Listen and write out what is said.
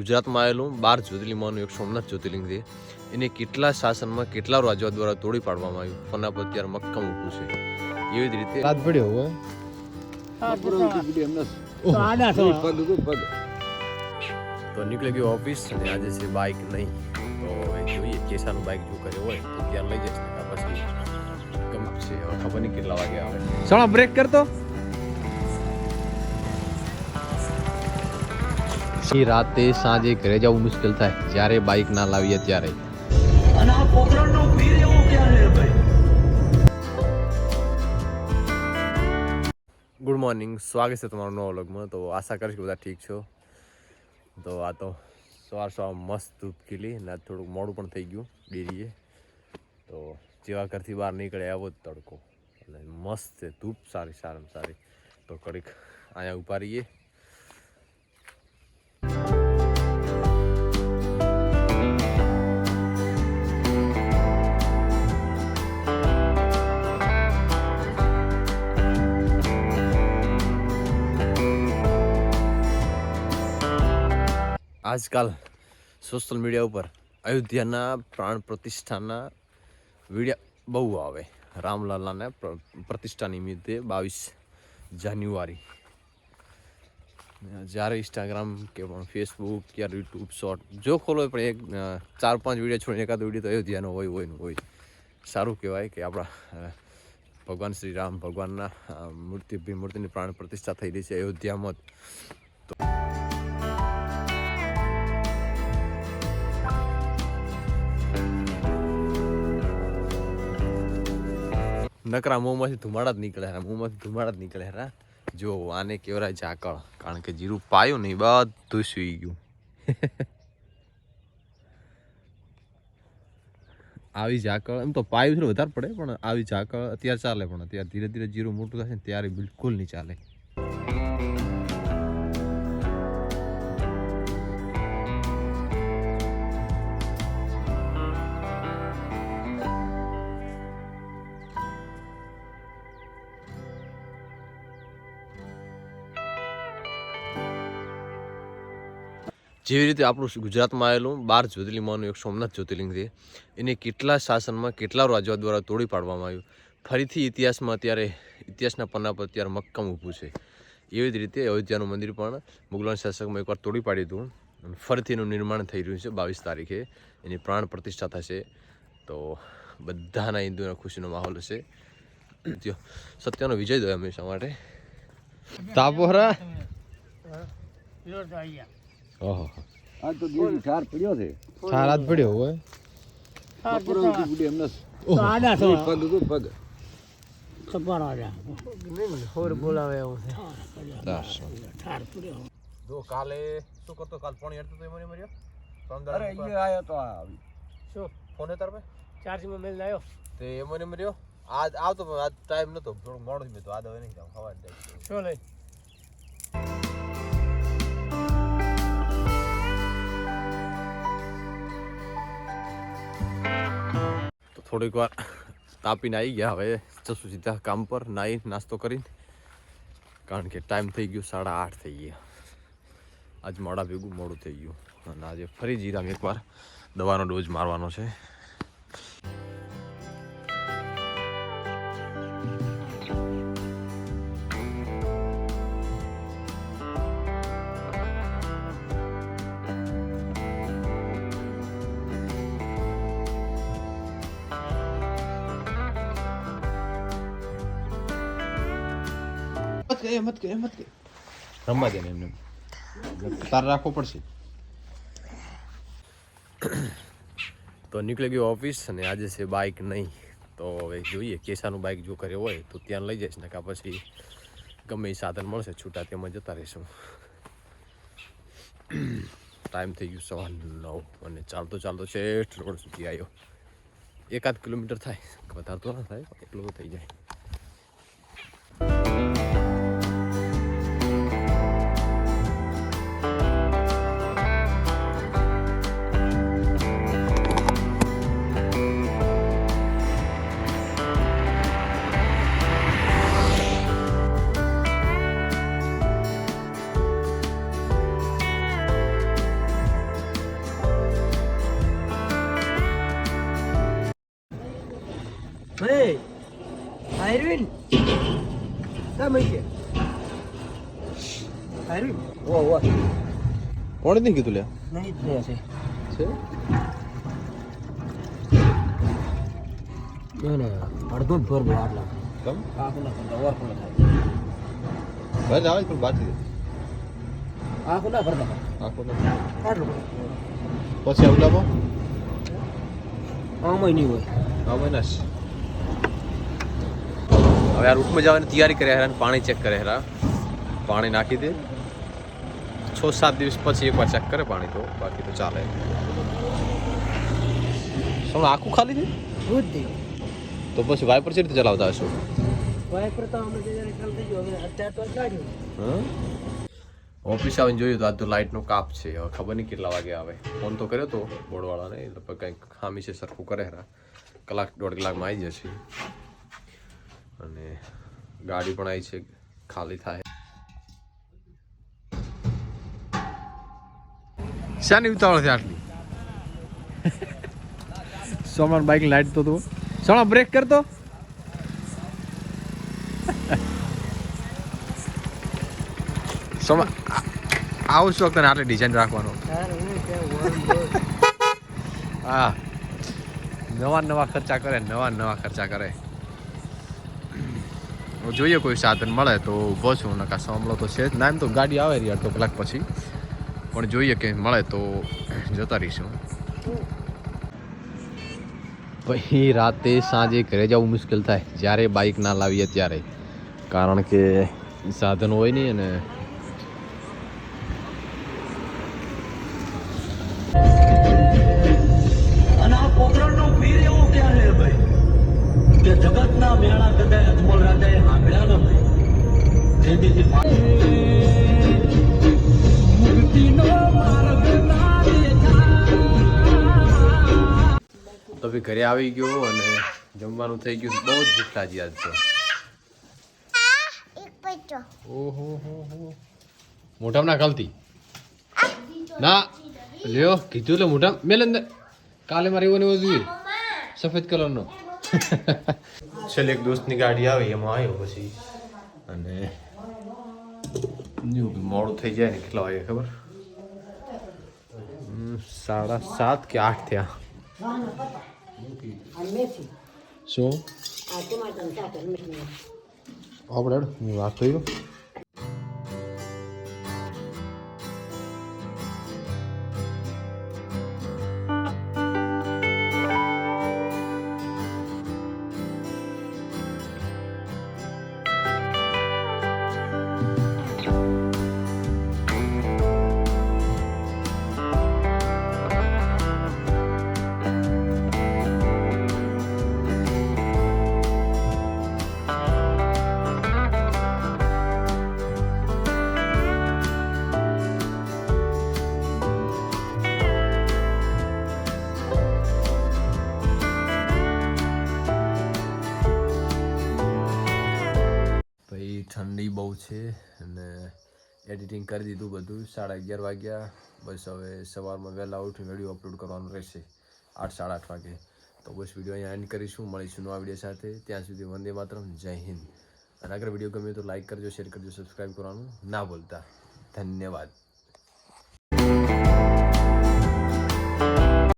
ગુજરાતમાં આવેલું બાર જ્યોતિર્લિંગમાંનું એક સોમનાથ જ્યોતિર્લિંગ છે. એને કેટલા શાસનમાં કેટલા રાજાઓ દ્વારા તોડી પાડવામાં આવ્યું? ફના પર અત્યારે મક્કમ ઉભું છે. એવી જ રીતે હાથ પડ્યો હોય તો નીકળી ગયો ઓફિસ અને આજે છે બાઇક નહીં. તો જોઈએ કેસાનું બાઇક જો કર્યો હોય તો ત્યાં લઈ જશે પછી ગમશે હવે ખબર નહીં કેટલા વાગે આવે. ચાલો બ્રેક કરતો રાતે સાંજે ઘરે જવું મુશ્કેલ થાય જ્યારે બાઇક ના લાવીએ ત્યારે. ગુડ મોર્નિંગ સ્વાગત છે તમારું નવા વ્લોગમાં. તો આશા કરીશ કે બધા ઠીક છો. તો આ તો સવાર સવાર મસ્ત ધૂપ ખીલી ને થોડુંક મોડું પણ થઈ ગયું ડેરીએ. તો જેવા ઘરથી બહાર નીકળે આવો જ તડકો. એટલે મસ્ત છે ધૂપ સારી સારામાં સારી. તો કડીક અહીંયા ઊભા આજકાલ સોશિયલ મીડિયા ઉપર અયોધ્યાના પ્રાણ પ્રતિષ્ઠાના વિડીયા બહુ આવે. રામલાલાના પ્ર- પ્રતિષ્ઠા નિમિત્તે બાવીસ જાન્યુઆરી. જ્યારે ઇન્સ્ટાગ્રામ કે પણ ફેસબુક કે યુટ્યુબ શોર્ટ જો ખોલો પણ એક ચાર પાંચ વીડિયો છોડીને એકાદ વીડિયો તો અયોધ્યાનો હોય હોય હોય. સારું કહેવાય કે આપણા ભગવાન શ્રી રામ ભગવાનના મૂર્તિ મૂર્તિની પ્રાણ પ્રતિષ્ઠા થઈ રહી છે અયોધ્યામાં નકરા મોંમાંથી ધુમાડા જ નીકળે છે મોંમાંથી ધુમાડા જ નીકળે રા. જો, આને કેવરાય ઝાકળ, કારણ કે જીરું પાયું નહીં બધું સુઈ ગયું. આવી ઝાકળ, એમ તો પાયું છે વધારે પડે, પણ આવી ઝાકળ અત્યારે ચાલે, પણ અત્યારે ધીરે ધીરે જીરું મોટું થશે ને ત્યારે બિલકુલ નહીં ચાલે. જેવી રીતે આપણું ગુજરાતમાં આવેલું બાર જ્યોતિર્લિંગમાંનું એક સોમનાથ જ્યોતિર્લિંગ છે એને કેટલા શાસનમાં કેટલા રાજાઓ દ્વારા તોડી પાડવામાં આવ્યું? ફરીથી ઇતિહાસમાં અત્યારે ઇતિહાસના પન્ના પર અત્યારે મક્કમ ઊભું છે. એવી જ રીતે અયોધ્યાનું મંદિર પણ મુગલાન શાસકમાં એકવાર તોડી પાડી હતું અને ફરીથી એનું નિર્માણ થઈ રહ્યું છે બાવીસ તારીખે. એની પ્રાણ પ્રતિષ્ઠા થશે. તો બધાના હિન્દુના ખુશીનો માહોલ હશે. સત્યનો વિજય થયો હંમેશા માટે. તાપોરા ઓહો. આજ તો ઠાર પડ્યો છે. હોય. એમને પગ ઉગો પગ. જો કાલે શું કરતો? કાલ ફોન હેડતો તો મને મર્યો અરે અહીંયા આયો તો આ શું? ફોન તાર પે ચાર્જમાં મેલ લાયો. તે એ મને મર્યો આજ આવતો પણ આજ ટાઈમ નતો. થોડું મોડું થયું તો આજ હવે નહીં જાઉં. ખવા શું લઈ? થોડીક વાર તાપીને આવી ગયા. હવે જશું સીધા કામ પર, નાઈ, નાસ્તો કરીને. કારણ કે ટાઈમ થઈ ગયો, સાડા આઠ થઈ ગયા. આજ મોડા ભેગું મોડું થઈ ગયું. અને આજે ફરી જીરામ એકવાર દવાનો ડોઝ મારવાનો છે. મત કે મત કે મત કે. રમવા દે ને એમને. તાર રાખવો પડશે. તો નીકળી ગયો ઓફિસ અને આજે છે બાઇક નહીં. તો હવે જોઈએ કેસાનું બાઇક જો કર્યો હોય તો ત્યાં લઈ જઈશ ને કાં પછી ગમે એ સાધન મળશે છૂટા તેમાં જતા રહીશું. ટાઈમ થઈ ગયું સવા નવ અને ચાલતો ચાલતો છે રોડ સુધી આવ્યો એકાદ કિલોમીટર થાય. વધારે તો ના થાય એટલું થઈ જાય. હે આયરવિન તમે છે? આયરવિન ઓ ઓ કોણે નહીં કીધું લે? નહીં જ છે. છે? ના ના અડધો જ ભર બહુ આટલા. કમ? આ ના ઓર પણ થાય? બસ આવે પણ બાકી આ ના ભરતા આખો આટલું પછી આવલામાં આ મહિની હોય. આ મહિના હવે આ રૂટમાં જવાની તૈયારી કર્યા હેરા પાણી ચેક કરે હેરા. પાણી નાખી દે. છ સાત દિવસ પછી એકવાર ચેક કરે પાણી તો બાકી તો ચાલે. શું આખું ખાલી છે? તો પછી વાઇપર છે રીતે ચલાવતા હશો? વાઇપર તો અમે અત્યારે તો કાઢ્યું ઓફિસ આવીને જોયું તો આજ તો લાઇટનો કાપ છે. હવે ખબર નહીં કેટલા વાગે આવે. ફોન તો કર્યો તો બોર્ડવાળાને એટલે કંઈક ખામી છે સરખું કરે હરા. કલાક દોઢ કલાકમાં આવી જશે. અને ગાડી પણ આવી છે ખાલી થાય. શાની ઉતાવળ છે આટલી? સોમણ બાઇક લાઈટ તો તું. સોણા બ્રેક કરતો? સમા આવું શું વખતે આટલી ડિઝાઇન રાખવાનો. હા. નવા નવા ખર્ચા કરે નવા નવા ખર્ચા કરે. જોઈએ કોઈ સાધન મળે તો ઊભો છું, નકા સાંભળો તો છે જ. ના, એમ તો ગાડી આવે રહી અડધો કલાક પછી. પણ જોઈએ કે મળે તો જતા રહીશું. પછી રાતે સાંજે ઘરે જવું મુશ્કેલ થાય. જ્યારે બાઇક ના લાવીએ ત્યારે. કારણ કે સાધન હોય નહીં અને તો ભી ઘરે આવી ગયો અને જમવાનું થઈ ગયું બહુ જ ભૂખ લાગી આજ તો. ઓહો, હો મોઢામાં ના ખાલતી ના, લ્યો, કીધું લે મોટા મેલ કાલે મારે એવો ને એવો જોઈએ. સફેદ કલરનો. છેલ્લે એક દોસ્તની ગાડી આવી, એમાં આવ્યો પછી. અને કે મોડું થઈ જાય ને કેટલા વાગે ખબર? સાડા સાત કે આઠ થયા. શું? આપણે વાત પછી છે અને એડિટિંગ કરી દીધું બધું. સાડા અગિયાર વાગ્યા. બસ હવે સવારમાં વહેલા ઉઠી વીડિયો અપલોડ કરવાનું રહેશે આઠ, સાડા આઠ વાગે. તો બસ વીડિયો અહીંયા એન્ડ કરીશું. મળીશું નવા વીડિયો સાથે. ત્યાં સુધી વંદે માતરમ. જય હિન્દ. અને આગળ વીડિયો ગમે તો લાઈક કરજો શેર કરજો સબસ્ક્રાઈબ કરવાનું ના બોલતા ધન્યવાદ.